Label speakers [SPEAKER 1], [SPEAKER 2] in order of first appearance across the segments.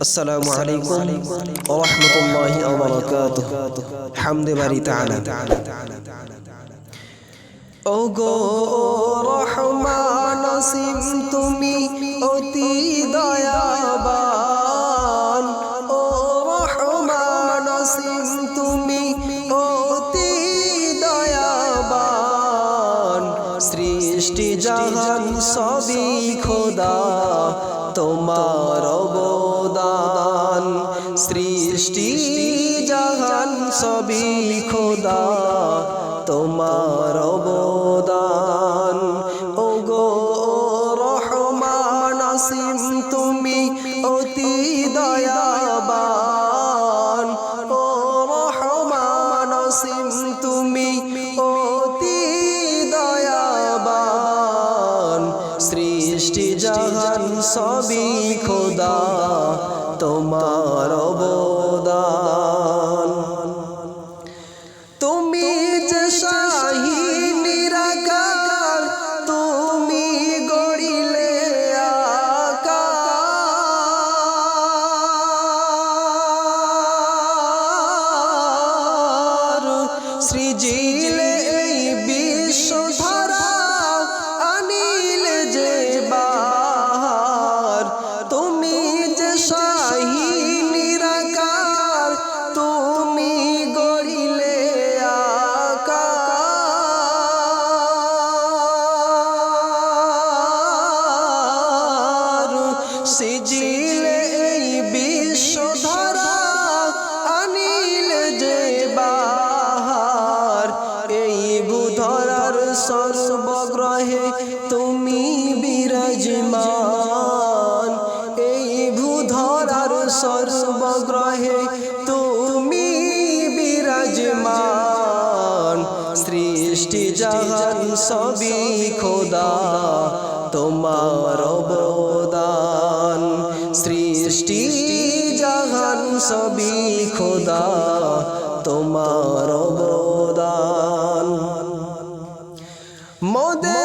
[SPEAKER 1] السلام عليكم ورحمة الله وبركاته حمد باري تعالى ওগো ও গো রহমান, আসিম তুমি অতি দয়াবান। ও রহমান, আসিম তুমি অতি দয়াবান। সৃষ্টি জাহান সবই খোদা, তোমার সৃষ্টি জাহান, সবই খোদা, তোমার অবদান। ও গো রহমান আসিম, তুমি অতি দয়াবান। ও রহমান তুমি অতি দয়াবান। সৃষ্টি জাহান, সবই খোদা তোমার সিজিলে এই বিশ্ব ধারা আনিলে যে বাহার। এই বুধরার সর্বগ্রহে তুমি বিরাজমান। এই ভূধরার সর্বগ্রহে তুমি বিরাজমান। সৃষ্টি জাহান সবই খোদা, তোমার অবদান সৃষ্টি জাহান সবি খোদা তোমার অবদান। মোদের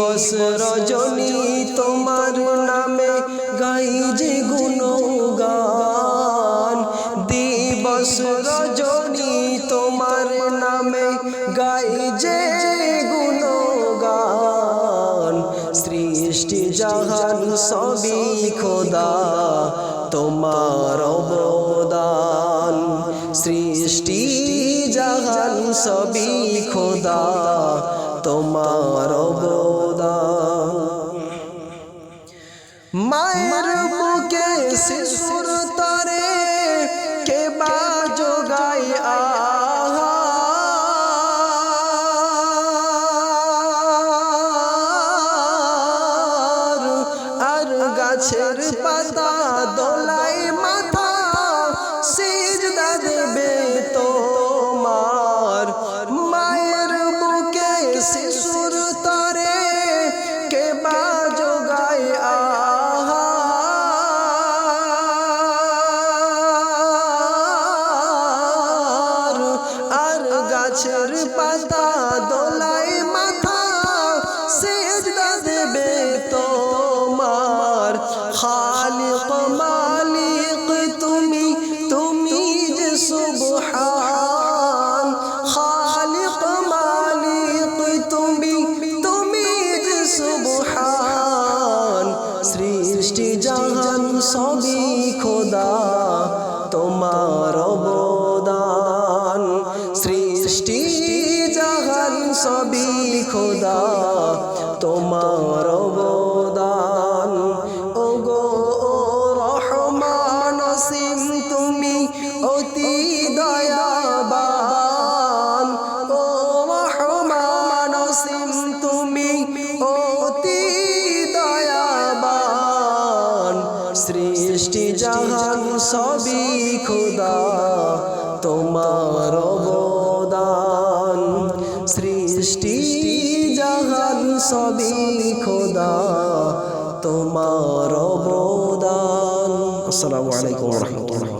[SPEAKER 1] দিবস রজনী তোমার নামে গাই যে গুণগান। দিবস রজনী তোমার নামে গাই যে গুণগান। সৃষ্টি জাহান সবই খোদা, তোমার অবদান। সৃষ্টি জাহান সবই খোদা, তোমার অবদান। গাছের পাতা, দোলাই মাথা, সিজদা দেবে তোমার। মায়ের বুকে শিশুর তরে কে বা যোগায় আর গাছের পাতা, দোলাই সৃষ্টি জাহান সবই খোদা তোমার অবদান। সৃষ্টি জাহান সবই খোদা তোমার সৃষ্টি জাহান সবই খুদা, তোমার অবদান। সৃষ্টি জাহান সবই খুদা, তোমার অবদান। আসসালামু আলাইকুম রাহমাতুল্লাহ।